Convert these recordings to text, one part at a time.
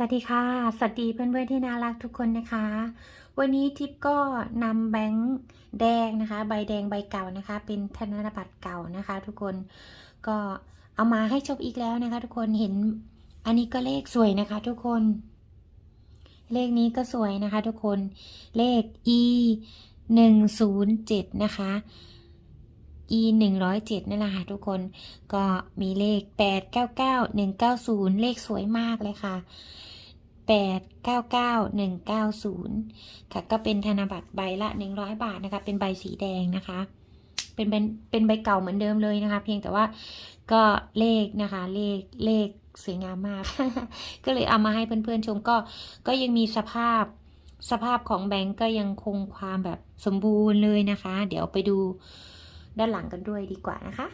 สวัสดีค่ะ สวัสดีเพื่อนๆที่น่ารักทุกคนนะคะ วันนี้ทิปก็นำแบงค์แดงนะคะ ใบแดงใบเก่านะคะ เป็นธนบัตรเก่านะคะ ทุกคนก็เอามาให้ชมอีกแล้วนะคะ ทุกคนเห็นอันนี้ก็เลขสวยนะคะ ทุกคน เลขนี้ก็สวยนะคะ ทุกคนเลข e หนึ่งศูนย์เจ็ดนะคะ e หนึ่งร้อยเจ็ดนั่นแหละค่ะทุกคนก็มีเลขแปดเก้าเก้าหนึ่งเก้าศูนย์เลขสวยมากเลยค่ะแปดเก้าเก้าหนึ่งเก้าศูนย์ค่ะ ก็เป็นธนบัตรใบละหนึ่งร้อยบาทนะคะ เป็นใบสีแดงนะคะ เป็นเป็นเป็นใบเก่าเหมือนเดิมเลยนะคะ เพียงแต่ว่าก็เลขนะคะ เลขเลขสวยงามมาก ก็เลยเอามาให้เพื่อนๆชมก็ก็ยังมีสภาพสภาพของแบงก์ก็ยังคงความแบบสมบูรณ์เลยนะคะ เดี๋ยวไปดู ด้านหลังกันด้วยดีกว่านะคะ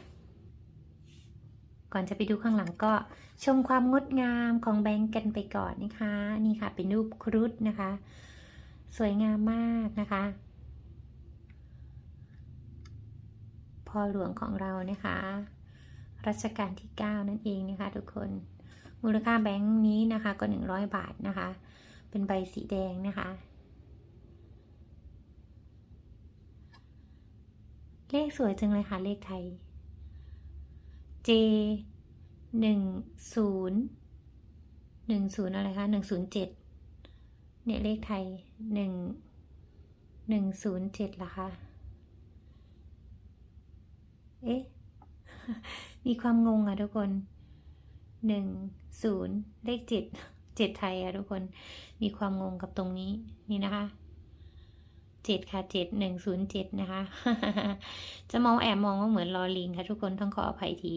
ก่อนจะไปดูข้างหลังก็ชมความงดงามของแบงก์กันไปก่อนนะคะ นี่ค่ะเป็นรูปครุฑนะคะ สวยงามมากนะคะพ่อหลวงของเรานะคะ รัชกาลที่ 9 นั่นเองนะคะ ทุกคนมูลค่าแบงค์นี้นะคะก็ 100 บาทนะคะ เป็นใบสีแดงนะคะ เลขสวยจังเลยค่ะ เลขไทย J หนึ่งศูนย์หนึ่งศูนย์อะไรคะหนึ่งศูนย์เจ็ดเนี่ยเลขไทยหนึ่งหนึ่งศูนย์เจ็ดละคะ เอ๊ะ มีความงงอะทุกคนหนึ่งศูนย์เลขเจ็ดเจ็ดไทยอะทุกคน มีความงงกับตรงนี้นี่นะคะ เจ็ดค่ะเจ็ดหนึ่งศูนย์เจ็ดนะคะ จะมองแอบมองว่าเหมือนลอลิงค่ะ ทุกคนต้องขออภัยที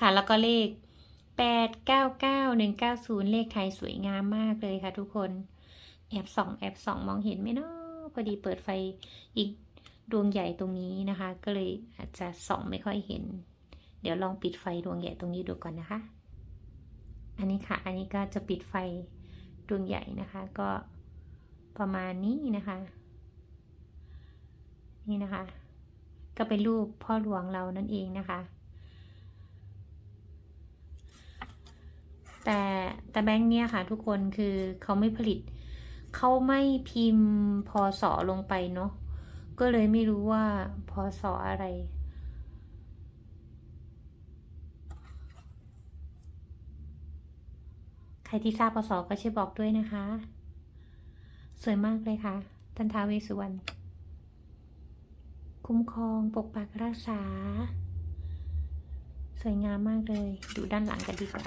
ค่ะแล้วก็เลขแปดเก้าเก้าหนึ่งเก้าศูนย์เลขไทยสวยงามมากเลยค่ะ ทุกคนแอบส่องแอบส่องมองเห็นไหมเนาะพอดีเปิดไฟอีกดวงใหญ่ตรงนี้นะคะ ก็เลยอาจจะส่องไม่ค่อยเห็น เดี๋ยวลองปิดไฟดวงใหญ่ตรงนี้ดูก่อนนะคะ อันนี้ค่ะ อันนี้ก็จะปิดไฟดวงใหญ่นะคะ ก็ ประมาณนี้นะคะ นี่นะคะ ก็เป็นรูปพ่อหลวงเรานั่นเองนะคะ แต่แต่แบงค์เนี่ยค่ะ ทุกคนคือเขาไม่ผลิต เขาไม่พิมพ์พศลงไปเนาะก็เลยไม่รู้ว่าพศอะไรใครที่ทราบพศก็ช่วยบอกด้วยนะคะ สวยมากเลยค่ะ ท่านท้าเวสสุวรรณคุ้มครองปกปักรักษา สวยงามมากเลย ดูด้านหลังกันดีกว่า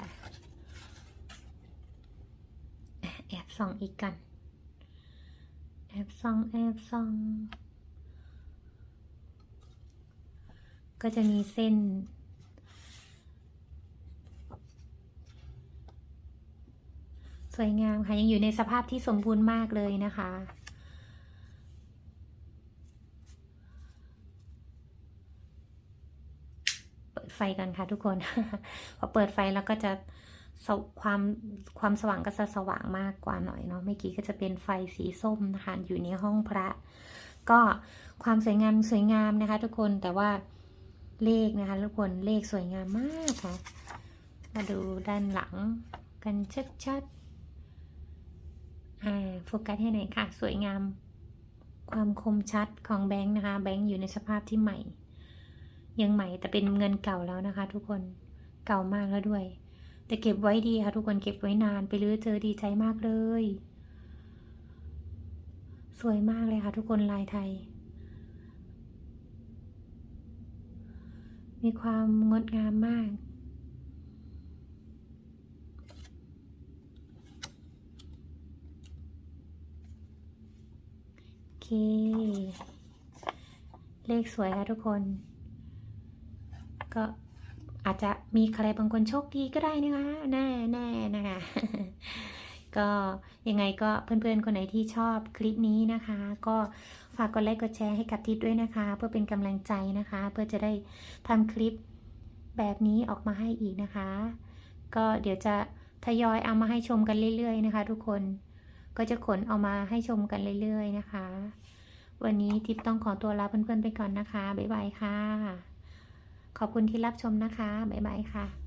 แอบส่องอีกกัน แอบส่องแอบส่อง ก็จะมีเส้น สวยงามค่ะ ยังอยู่ในสภาพที่สมบูรณ์มากเลยนะคะ เปิดไฟกันค่ะทุกคน พอเปิดไฟแล้วก็จะความความสว่างก็จะสว่างมากกว่าหน่อยเนาะเมื่อกี้ก็จะเป็นไฟสีส้มนะคะ อยู่ในห้องพระ ก็ความสวยงามสวยงามนะคะ ทุกคนแต่ว่าเลขนะคะทุกคนเลขสวยงามมากค่ะ มาดูด้านหลังกันชัดๆ โฟกัสให้หน่อยค่ะ สวยงาม ความคมชัดของแบงค์นะคะ แบงค์อยู่ในสภาพที่ใหม่ ยังใหม่แต่เป็นเงินเก่าแล้วนะคะ ทุกคนเก่ามากแล้วด้วย แต่เก็บไว้ดีค่ะ ทุกคนเก็บไว้นานไปรื้อเจอดีใจมากเลย สวยมากเลยค่ะ ทุกคนลายไทย มีความงดงามมาก โอ เค เลขสวยค่ะทุกคน ก็อาจจะมีใครบางคนโชคดีก็ได้นะคะแน่แน่นะคะ ก็ยังไงก็เพื่อนๆ คนไหนที่ชอบคลิปนี้นะคะ ก็ฝากกดไลค์กดแชร์ให้กับทิศด้วยนะคะ เพื่อเป็นกำลังใจนะคะ เพื่อจะได้ทำคลิปแบบนี้ออกมาให้อีกนะคะ ก็เดี๋ยวจะทยอยเอามาให้ชมกันเรื่อยๆนะคะ ทุกคน ก็จะขนออกมาให้ชมกันเรื่อยๆนะคะ วันนี้ทิปต้องขอตัวลาเพื่อนๆไปก่อนนะคะ บ๊ายบายค่ะ ขอบคุณที่รับชมนะคะ บ๊ายบายค่ะ